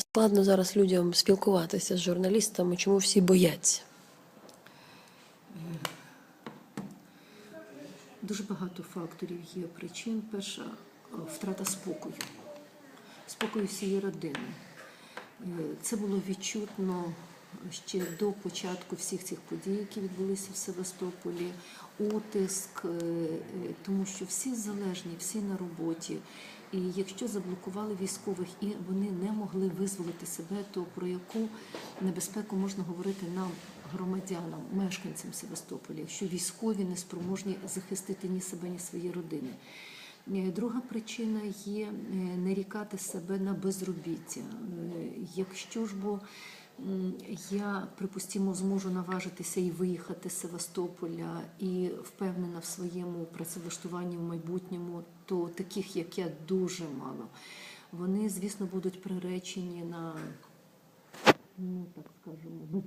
Складно зараз людям спілкуватися з журналістами, чому всі бояться. Дуже багато факторів є причин. Перша е, втрата спокою, спокою всієї родини. Е, Це було відчутно ще до початку всіх цих подій, які відбулися в Севастополі, утиск, е, тому що всі залежні, всі на роботі. І якщо заблокували військових і вони не могли визволити себе, то про яку небезпеку можна говорити нам, громадянам, мешканцям Севастополя, якщо військові не спроможні захистити ні себе, ні свої родини. Е, Друга причина є е, нарікати себе на безробіття. Е, Якщо ж бо я, припустимо, зможу наважитися і виїхати з Севастополя і впевнена в своєму працевлаштуванні в майбутньому, то таких, як я, дуже мало. Вони, звісно, будуть приречені на, ну так скажемо.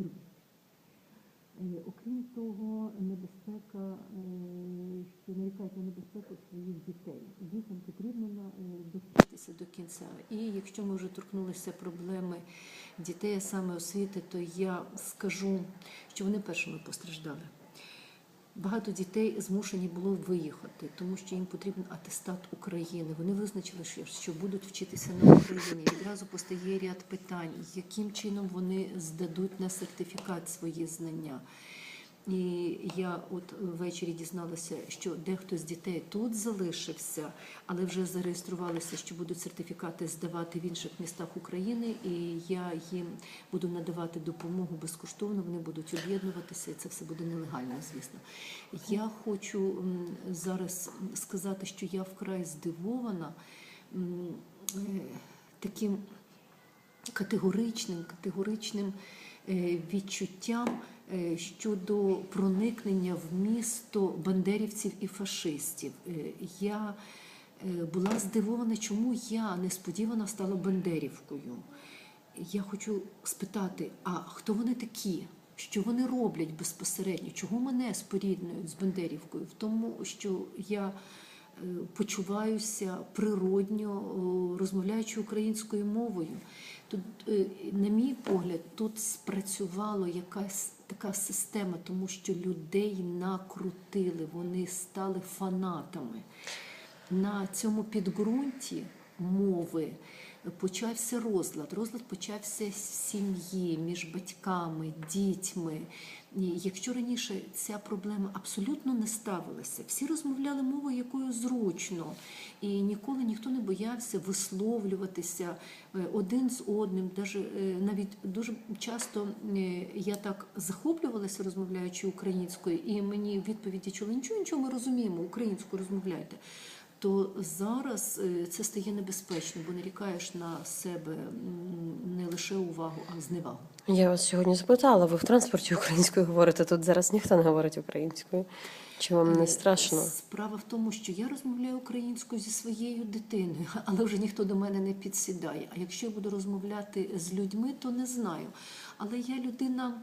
Е, Окрім того, небезпека, е, що нарікають на небезпеку своїх дітей. Дітям потрібно на- до кінця. І якщо ми вже торкнулися проблеми дітей, а саме освіти, то я скажу, що вони першими постраждали. Багато дітей змушені було виїхати, тому що їм потрібен атестат України. Вони визначили, що будуть вчитися на Україні. Відразу постає ряд питань, яким чином вони здадуть на сертифікат свої знання. І я от ввечері дізналася, що дехто з дітей тут залишився, але вже зареєструвалися, що будуть сертифікати здавати в інших містах України, і я їм буду надавати допомогу безкоштовно. Вони будуть об'єднуватися, і це все буде нелегально, звісно. Я хочу зараз сказати, що я вкрай здивована е, таким категоричним, категоричним е, відчуттям щодо проникнення в місто бандерівців і фашистів. Е, Я е, була здивована, чому я несподівано стала бандерівкою. Я хочу спитати, а хто вони такі? Що вони роблять безпосередньо? Чого мене споріднюють з Бандерівкою? В тому, що я е, почуваюся природньо, розмовляючи українською мовою. Тут, е, на мій погляд, тут спрацювала якась така система, тому що людей накрутили, вони стали фанатами. На цьому підґрунті мови почався розлад. Розлад почався з сім'ї, між батьками, дітьми. І якщо раніше ця проблема абсолютно не ставилася, всі розмовляли мовою, якою зручно, і ніколи ніхто не боявся висловлюватися е, один з одним. Е, навіть дуже часто е, я так захоплювалася, розмовляючи українською, і мені відповіді чули нічого, нічого, ми розуміємо, українською розмовляйте то зараз е, це стає небезпечно, бо нарікаєш на себе не лише увагу, а зневагу. Я вас сьогодні запитала, ви в транспорті українською говорите, тут зараз ніхто не говорить українською. Чи вам не страшно? Справа в тому, що я розмовляю українською зі своєю дитиною, але вже ніхто до мене не підсідає. А якщо я буду розмовляти з людьми, то не знаю. Але я людина.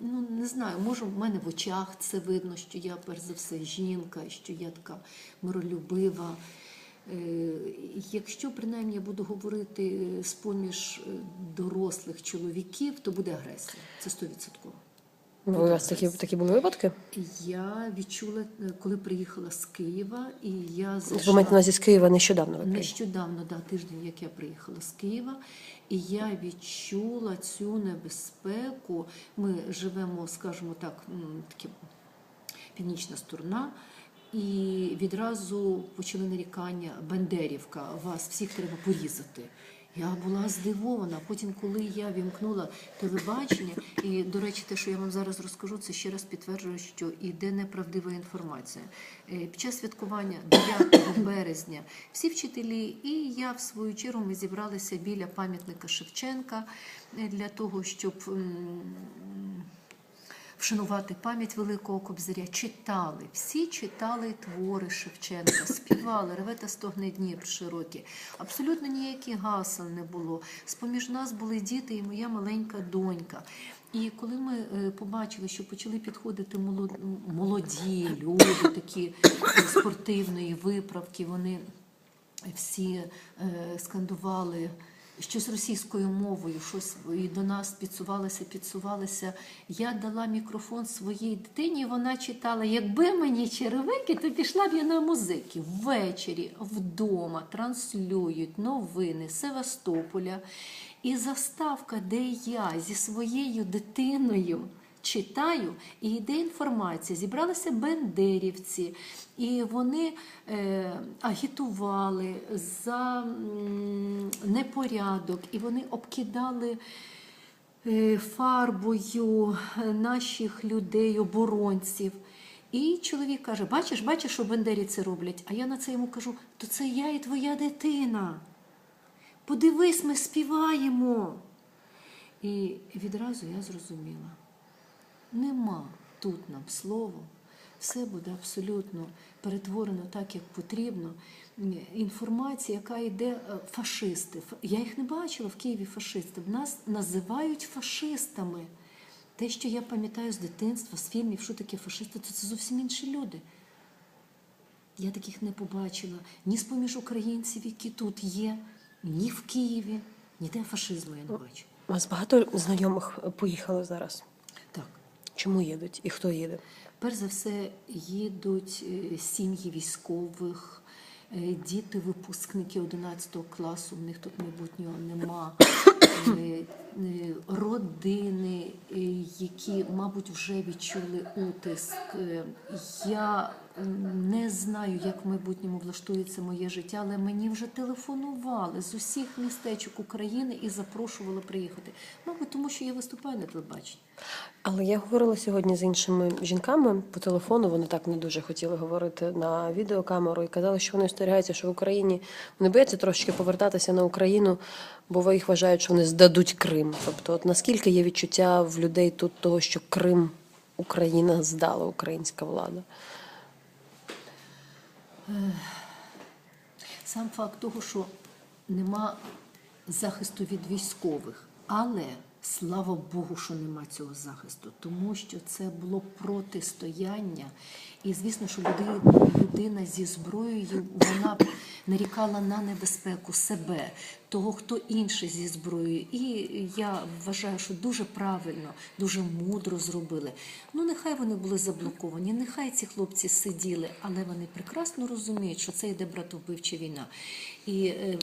Ну, не знаю, може, в мене в очах це видно, що я перш за все жінка, що я така миролюбива. Е, Якщо принаймні я буду говорити з поміж е, дорослих чоловіків, то буде агресія. Це стовідсотково. У вас такі, такі були випадки? Я відчула, е, коли приїхала з Києва, і я Ви зайшла маєте на увазі з Києва нещодавно ви нещодавно, да, тиждень, як я приїхала з Києва, і я відчула цю небезпеку. Ми живемо, скажімо так, такі північна сторона. І відразу почали нарікання Бандерівка, вас всіх треба порізати. Я була здивована. Потім, коли я вімкнула телебачення, і до речі, те, що я вам зараз розкажу, це ще раз підтверджує, що іде неправдива інформація. Е, Під час святкування 9 березня всі вчителі і я в свою чергу ми зібралися біля пам'ятника Шевченка е, для того, щоб. Вшанувати пам'ять Великого Кобзаря, читали, всі читали твори Шевченка, співали, реве та стогне Дніпр широкий. Абсолютно ніяких гасел не було. З-поміж нас були діти і моя маленька донька. І коли ми е, побачили, що почали підходити молоді люди, такі е, спортивної виправки, вони всі е, скандували щось російською мовою, щось і до нас підсувалося, підсувалося. Я дала мікрофон своїй дитині, вона читала: якби мені черевики, то пішла б я на музики. Ввечері вдома транслюють новини Севастополя. І заставка, де я зі своєю дитиною читаю, і йде інформація. Зібралися бендерівці, і вони е, агітували за непорядок, і вони обкидали. е, Фарбою наших людей, оборонців. І чоловік каже: бачиш, бачиш, що бендері це роблять. А я на це йому кажу: то це я і твоя дитина. Подивись, ми співаємо. І відразу я зрозуміла: нема тут нам слова, все буде абсолютно перетворено так, як потрібно. Інформація, яка йде е, фашисти. Я їх не бачила в Києві фашисти. Нас називають фашистами. Те, що я пам'ятаю з дитинства, з фільмів, що таке фашисти, то це зовсім інші люди. Я таких не побачила ні з поміж українців, які тут є, ні в Києві, ніде фашизму я не бачу. У вас багато знайомих поїхали зараз. Чому їдуть і хто їде? Перш за все, їдуть е, сім'ї військових, е, діти випускники 11 класу, в них тут майбутнього нема. Е, Родини, які, мабуть, вже відчули утиск. Я не знаю, як в майбутньому влаштується моє життя, але мені вже телефонували з усіх містечок України і запрошували приїхати. Мабуть, тому що я виступаю на телебаченні. Але я говорила сьогодні з іншими жінками по телефону. Вони так не дуже хотіли говорити на відеокамеру і казали, що вони остерігаються, що в Україні вони бояться трошки повертатися на Україну, бо їх вважають, що вони здадуть Крим. Тобто, от наскільки є відчуття в людей тут того, що Крим Україна здала, українська влада. Сам факт того, що нема захисту від військових, але слава Богу, що нема цього захисту, тому що це було протистояння. І звісно, що людина, зі зброєю вона нарікала на небезпеку себе, того, хто інший зі зброєю. І я вважаю, що дуже правильно, дуже мудро зробили. Ну, нехай вони були заблоковані, нехай ці хлопці сиділи, але вони прекрасно розуміють, що це йде братовбивча війна. І е,